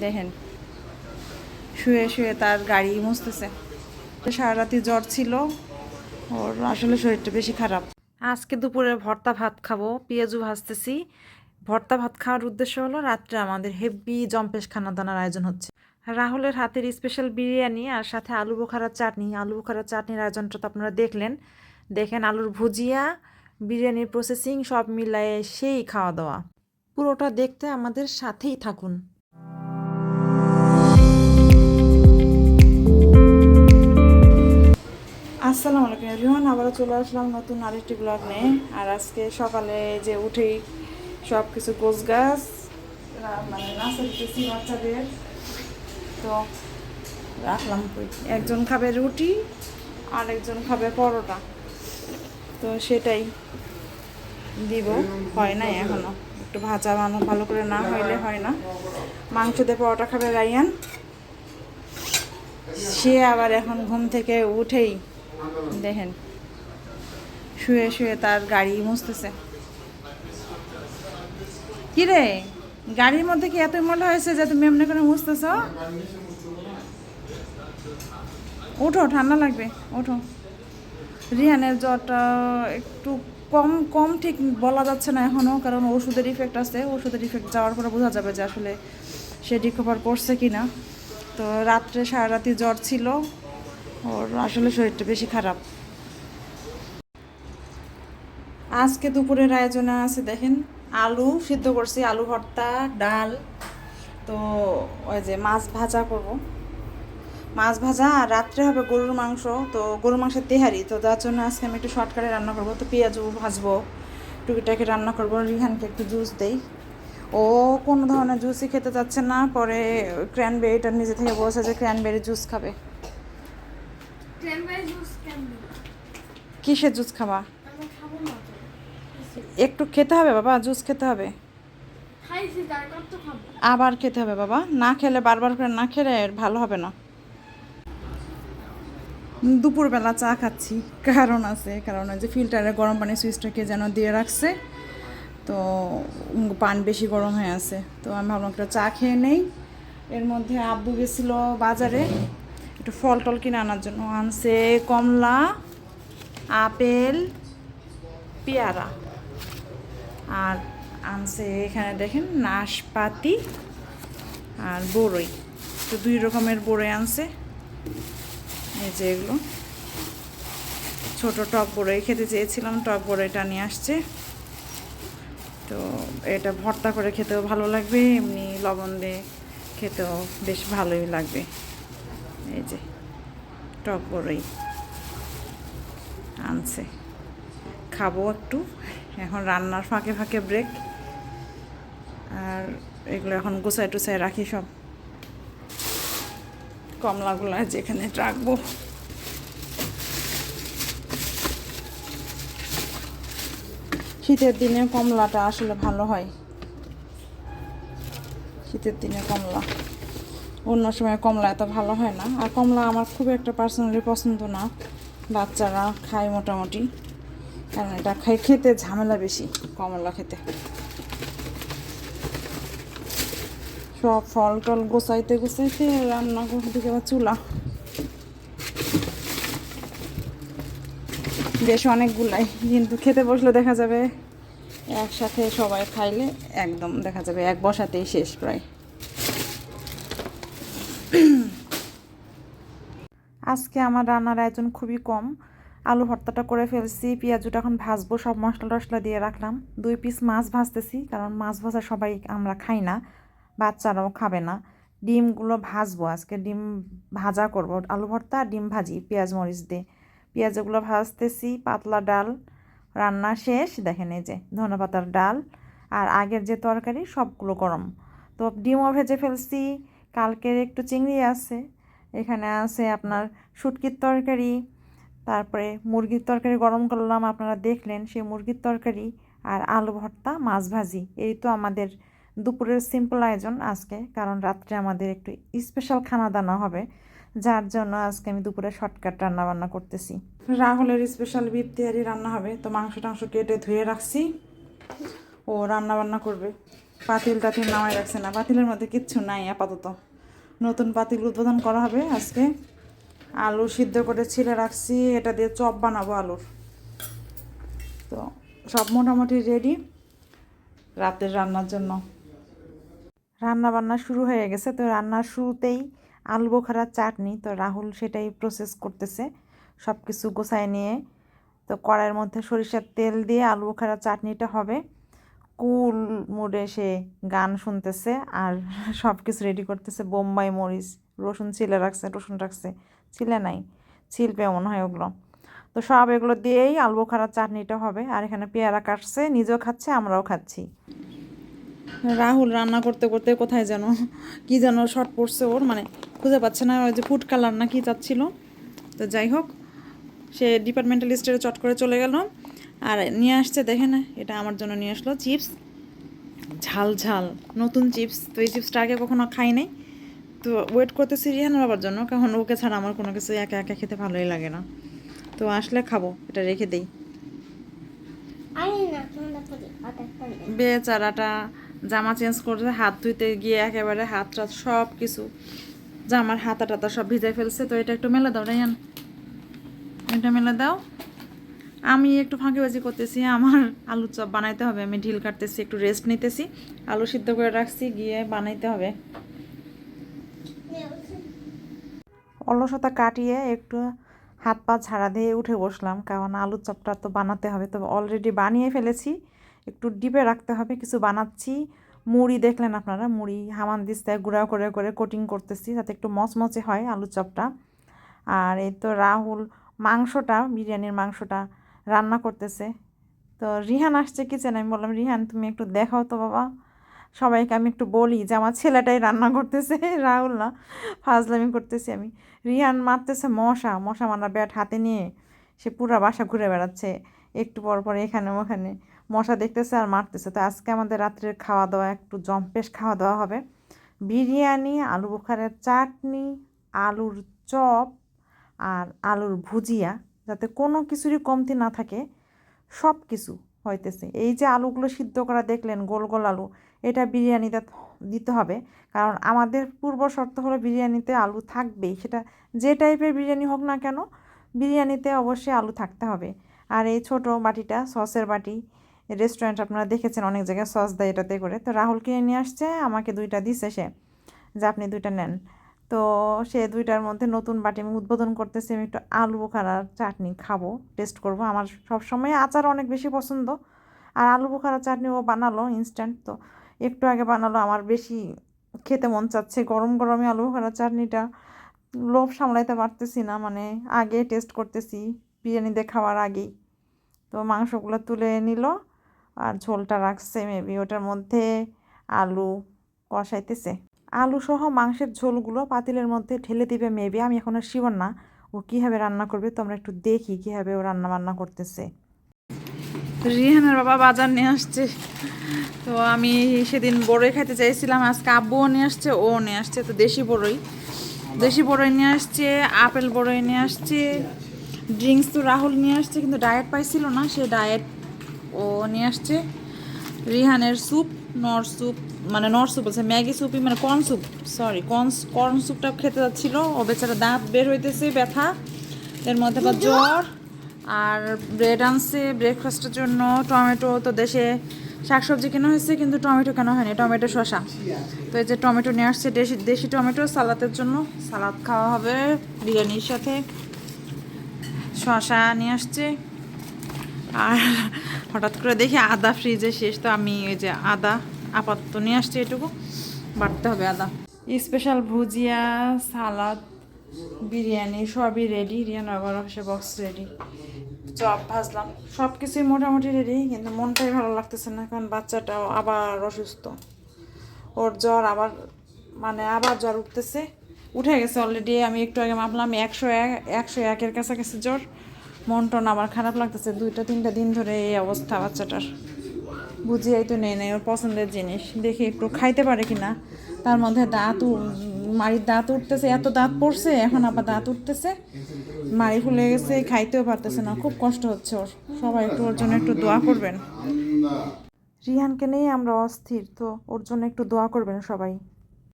দেখেন। শুয়ে শুয়ে তার গাড়ি মুছতেছে। সারা রাতি জ্বর ছিল। ওর আসলে শরীরটা বেশি খারাপ। আজকে দুপুরে ভর্তা ভাত খাব, পেঁয়াজু ভাজতেছি। ভর্তা ভাত খাওয়ার উদ্দেশ্য হলো, রাত্রে আমাদের হেভি জম্পেশ খানা দানার আয়োজন হচ্ছে। রাহুলের হাতের স্পেশাল বিরিয়ানি আর সাথে আলু বোখারার চাটনি। আলু বোখারার চাটনির আয়োজনটা তো আপনারা দেখলেন। দেখেন আলুর ভুজিয়া, বিরিয়ানির প্রসেসিং সব মিলায়ে সেই খাওয়া দাওয়া। পুরোটা দেখতে আমাদের সাথেই থাকুন। আসসালামু আলাইকুম এভরিওয়ান, আবারও চলে আসলাম নতুন আরেকটি ব্লগ নিয়ে। আর আজকে সকালে যে উঠেই সব কিছু গোছ গাছ মানে নাস্তা দিতেছি বাচ্চাদের, তো রাখলাম একজন খাবে রুটি আর একজন খাবে পরোটা। তো সেটাই দিব, হয় না এখনও। একটু ভাজা বানো ভালো করে না হইলে হয় না। মাংস দিয়ে পরোটা খাবে রাইয়ান সে আবার এখন ঘুম থেকে উঠেই দেখেন, শুয়ে শুয়ে তার গাড়ি মুছতেছে। কিরে, গাড়ির মধ্যে কি এত ময়লা হয়েছে যে তুমি এমনি করে মুছতেছ? ওঠো, ঠান্ডা লাগবে, ওঠো। রিহানের জ্বরটা একটু কম কম ঠিক বলা যাচ্ছে না এখনও কারণ ওষুধের ইফেক্ট আছে। ওষুধের ইফেক্ট যাওয়ার পরে বোঝা যাবে যে আসলে সে রিকভার করছে কি না তো রাত্রে সারা রাতি জ্বর ছিল ওর আসলে শরীরটা বেশি খারাপ। আজকে দুপুরের আয়োজনে আছে দেখেন, আলু সিদ্ধ করছি, আলু ভর্তা, ডাল। তো ওই যে মাছ ভাজা করব। মাছ ভাজা, আর রাত্রে হবে গরুর মাংস, তো গরুর মাংসের তেহারি। তো তার জন্য আজকে আমি একটু শর্টকাটে রান্না করব। তো পেঁয়াজও ভাজবো, টুকিটাকি রান্না করব, রিহানকে একটু জুস দেই। ও কোনো ধরনের জুসই খেতে চাচ্ছে না, পরে ক্র্যানবেরিটা নিজে থেকে বসে যে ক্র্যানবেরি জুস খাবে ক্র্যানবেরি জুস কেন কিসের জুস খাবা? একটু খেতে হবে বাবা জুস খেতে হবে। আবার খেতে হবে বাবা না খেলে বারবার করে না খেলে ভালো হবে না। দুপুরবেলা চা খাচ্ছি কারণ আছে কারণ ওই যে ফিল্টারে গরম পানি সুইচটাকে যেন দিয়ে রাখছে তো পান বেশি গরম হয়ে আছে। তো আমি ভাবলাম একটা চা খেয়ে নেই। এর মধ্যে আব্বু গেছিল বাজারে একটু ফল টল কিনে আনার জন্য। আনছে কমলা আপেল, পেয়ারা। আর আনছে এখানে দেখেন নাশপাতি আর বড়ই তো দুই রকমের বড়ই আনছে। এই যে এগুলো। ছোট টক বড়ই খেতে চেয়েছিলাম, টক বড়ইটা নিয়ে আসছে। তো এটা ভর্তা করে খেতেও ভালো লাগবে, এমনি লবণ দিয়ে খেতেও বেশ ভালোই লাগবে। এই যে টক বড়ই আনছে। খাব একটু। এখন রান্নার ফাঁকে ফাঁকে ব্রেক আর এগুলো এখন গুছাই টুছাই রাখি সব। কমলাগুলো যেখানে রাখব। শীতের দিনে কমলাটা আসলে ভালো হয়। শীতের দিনে কমলা। অন্য সময় কমলা এত ভালো হয় না। আর কমলা আমার খুব একটা পার্সোনালি পছন্দ না। বাচ্চারা খায় মোটামুটি। কারণ এটা খাই খেতে ঝামেলা বেশি কমলা খেতে। সব ফল টল গোছাইতে গোছাইতে রান্না দিকে আবার চুলা। বেশ অনেকগুলাই। কিন্তু খেতে বসলে দেখা যাবে একসাথে সবাই খাইলে একদম দেখা যাবে এক বসাতেই শেষ প্রায়। আজকে আমার রান্নার আয়োজন খুবই কম। আলু ভর্তাটা করে ফেলছি, পেঁয়াজুটা এখন ভাজবো, সব মশলা টশলা দিয়ে রাখলাম। দুই পিস মাছ ভাজতেছি, কারণ মাছ ভাজা সবাই আমরা খাই না, বাচ্চারাও খাবে না। ডিমগুলো ভাজবো আজকে, ডিম ভাজা করব। আলু ভর্তা, ডিম ভাজি, পেঁয়াজ, মরিচ দিয়ে। পেঁয়াজগুলো ভাজতেছি, পাতলা ডাল, রান্না শেষ। দেখেন এই যে, ধনে পাতার ডাল আর আগের যে তরকারি সবগুলো গরম। তো ডিমও ভেজে ফেলছি, কালকের একটু চিংড়ি আছে এখানে আছে আপনার শুটকির তরকারি, তারপরে মুরগির তরকারি গরম করলাম, আপনারা দেখলেন সেই মুরগির তরকারি আর আলু ভর্তা, মাছ ভাজি। এই তো আমাদের দুপুরের সিম্পল আয়োজন আজকে, কারণ রাত্রে আমাদের একটু স্পেশাল খানা দানা হবে, যার জন্য আজকে আমি দুপুরে শর্টকাট রান্না বান্না করতেছি। রাহুলের স্পেশাল বিপ তেহারি রান্না হবে, তো মাংস টাংস কেটে ধুয়ে রাখছি, ও রান্না বান্না করবে। পাতিল টাতিল নামাই রাখছে না, পাতিলের মধ্যে কিচ্ছু নাই আপাতত। নতুন পাতিল উদ্বোধন করা হবে আজকে। আলু সিদ্ধ করে ছিলে রাখছি, এটা দিয়ে চপ বানাবো আলুর। তো সব মোটামুটি রেডি রাতের রান্নার জন্য। রান্না বান্না শুরু হয়ে গেছে, তো রান্নার শুরুতেই আলু বোখারার চাটনি, তো রাহুল সেটাই প্রসেস করতেছে। সব কিছু গোছায় নিয়ে, তো কড়াইয়ের মধ্যে সরিষার তেল দিয়ে আলু বোখারার চাটনিটা হবে। কুল মুডে সে গান শুনতেছে আর সব কিছু রেডি করতেছে। বোম্বাই মরিচ, রসুন ছিলে রাখছে, রসুন রাখছে। ছিলে নাই ছিলপে মনে হয় ওগুলো। তো সব এগুলো দিয়েই আলু বোখারার চাটনিটা হবে। আর এখানে পেয়ারা কাটছে, নিজেও খাচ্ছে, আমরাও খাচ্ছি। রাহুল রান্না করতে করতে কোথায় যেন, কি যেন শর্ট পড়ছে ওর মানে খুঁজে পাচ্ছে না, ওই যে ফুড কালার না কি চাচ্ছিল। তো যাই হোক, সে ডিপার্টমেন্টাল স্টোরে চট করে চলে গেল। আর নিয়ে আসছে দেখে না এটা আমার জন্য নিয়ে আসলো চিপস। ঝাল ঝাল নতুন চিপস। তো এই চিপসটা আগে কখনো খাই নাই। তো ওয়েট করতেছি রিহান বাবার জন্য কারণ ওকে ছাড়া আমার কোনো কিছু একা একা খেতে ভালোই লাগে না। তো আসলে খাব এটা রেখে দেই। বেচারাটা জামা চেঞ্জ করতে হাত ধুইতে গিয়ে একেবারে হাত টাত সব কিছু। জামার হাতা টাতা সব ভিজাই ফেলছে তো এটা একটু মেলে দাও রাইয়ান এটা মেলে দাও। আমি একটু ফাঁকিবাজি করতেছি, আমার আলুর চপ বানাইতে হবে, আমি ঢিল কাটতেছি, একটু রেস্ট নিতেছি, আলু সিদ্ধ করে রাখছি, গিয়ে বানাইতে হবে। অলসতা কাটিয়ে একটু হাত পা ঝাড়া দিয়ে উঠে বসলাম, কারণ আলুর চপটা তো বানাতে হবে, তবে অলরেডি বানিয়ে ফেলেছি, একটু ডিপে রাখতে হবে, কিছু বানাচ্ছি। মুড়ি দেখলেন আপনারা, মুড়ি হামান দিস্তায় গুঁড়া করে করে কোটিং করতেছি, যাতে একটু মচমচে হয় আলুর চপটা। আর এই তো রাহুল মাংসটা, বিরিয়ানির মাংসটা রান্না করতেছে। তো রিহান আসছে কিচেন আমি বললাম, রিহান, তুমি একটু দেখাও তো বাবা। সবাইকে আমি একটু বলি যে আমার ছেলেটাই রান্না করতেছে। রাহুল না, ফাজলামি করতেছি আমি। রিহান মারতেছে মশা। মশা মারা ব্যাট হাতে নিয়ে সে পুরা বাসা ঘুরে বেড়াচ্ছে। একটু পর পর এখানে ওখানে মশা দেখতেছে আর মারতেছে। তো আজকে আমাদের রাত্রের খাওয়া দাওয়া, একটু জম্পেশ খাওয়া দাওয়া হবে। বিরিয়ানি আলু বোখারের চাটনি, আলুর চপ আর আলুর ভুজিয়া। যাতে কোনো কিছুরই কমতি না থাকে, সব কিছু হইতেছে। এই যে আলুগুলো সিদ্ধ করা দেখলেন, গোল গোল আলু, এটা বিরিয়ানিতে দিতে হবে। কারণ আমাদের পূর্ব শর্ত হলো বিরিয়ানিতে আলু থাকবেই। সেটা যে টাইপের বিরিয়ানি হোক না কেন, বিরিয়ানিতে অবশ্যই আলু থাকতে হবে। আর এই ছোট বাটিটা, সসের বাটি, রেস্টুরেন্ট আপনারা দেখেছেন অনেক জায়গায় সস দেয় এটাতে করে। তো রাহুল কিনে নিয়ে আসছে, আমাকে দুইটা দিছে সে, যে আপনি দুইটা নেন। তো সে দুইটার মধ্যে নতুন বাটি আমি উদ্বোধন করতেছি, আমি একটু আলু বোখারার চাটনি খাব টেস্ট করব। আমার সবসময় আচার অনেক বেশি পছন্দ। আর আলু বোখারার চাটনি ও বানালো ইনস্ট্যান্ট তো একটু আগে বানালো, আমার বেশি খেতে মন চাচ্ছে গরম গরমে আলু বোখারার চাটনিটা। লোভ সামলাইতে পারতেছি না মানে আগে টেস্ট করতেছি বিরিয়ানিতে খাওয়ার আগেই। তো মাংসগুলো তুলে নিল, আর ঝোলটা রাখছে মেবি ওটার মধ্যে আলু কষাইতেছে। আলু সহ মাংসের ঝোলগুলো পাতিলের মধ্যে ঢেলে দিবে মেবি, আমি এখন আর শিওর না। ও কীভাবে রান্না করবে তো আমরা একটু দেখি কীভাবে ও রান্না বান্না করতেছে। রিহানের বাবা বাজার নিয়ে আসছে। তো আমি সেদিন বড়ই খাইতে চাইছিলাম, আজকে আব্বুও নিয়ে আসছে ও নিয়ে আসছে, তো দেশি বড়ই। দেশি বড়ই নিয়ে আসছে, আপেল বড়ই নিয়ে আসছে, ড্রিঙ্কস তো রাহুল নিয়ে আসছে, কিন্তু ডায়েট পাইছিল না, সে ডায়েট ও নিয়ে আসছে। রিহানের স্যুপ নর স্যুপ মানে নর স্যুপ বলছে ম্যাগি স্যুপই মানে corn soup sorry corn corn স্যুপটা খেতে যাচ্ছিল ও বেচারা দাঁত বের হইতেছে ব্যথা। এর মধ্যে আবার জ্বর আর ব্রেড আনছে ব্রেকফাস্টের জন্য টমেটো তো দেশে শাকসবজি কেনা হয়েছে কিন্তু টমেটো কেনা হয়নি টমেটো শশা তো এই যে টমেটো নিয়ে আসছে দেশি দেশি টমেটো সালাদের জন্য। সালাদ খাওয়া হবে বিরিয়ানির সাথে। শসা নিয়ে আসছে। আর হঠাৎ করে দেখি আদা ফ্রিজে শেষ, তো আমি ওই যে আদা আপাতত নিয়ে আসছি এটুকু। বাড়তে হবে আদা। স্পেশাল ভুজিয়া, সালাদ, বিরিয়ানি, সবই রেডি রিয়ান আবার বক্স রেডি চপ ভাজলাম। সব কিছুই মোটামুটি রেডি কিন্তু মনটাই ভালো লাগতেছে না, কারণ বাচ্চাটাও আবার অসুস্থ। ওর জ্বর আবার মানে আবার জ্বর উঠতেছে। উঠে গেছে অলরেডি আমি একটু আগে মাপলাম একশো এক, একশো একের কাছাকাছি জ্বর। মন টন আবার খারাপ লাগতেছে। দুইটা, তিনটা দিন ধরে এই অবস্থা বাচ্চাটার। বুঝিয়াই তো নেই নেই, ওর পছন্দের জিনিস। দেখি একটু খাইতে পারে কি না তার মধ্যে দাঁত মাড়ির দাঁত উঠতেছে, এত দাঁত পড়ছে, এখন আবার দাঁত উঠতেছে। মাড়ি ফুলে গেছে, খাইতেও পারতেছে না, খুব কষ্ট হচ্ছে ওর। সবাই একটু ওর জন্য একটু দোয়া করবেন। রিহানকে নিয়ে আমরা অস্থির, তো ওর জন্য একটু দোয়া করবেন সবাই।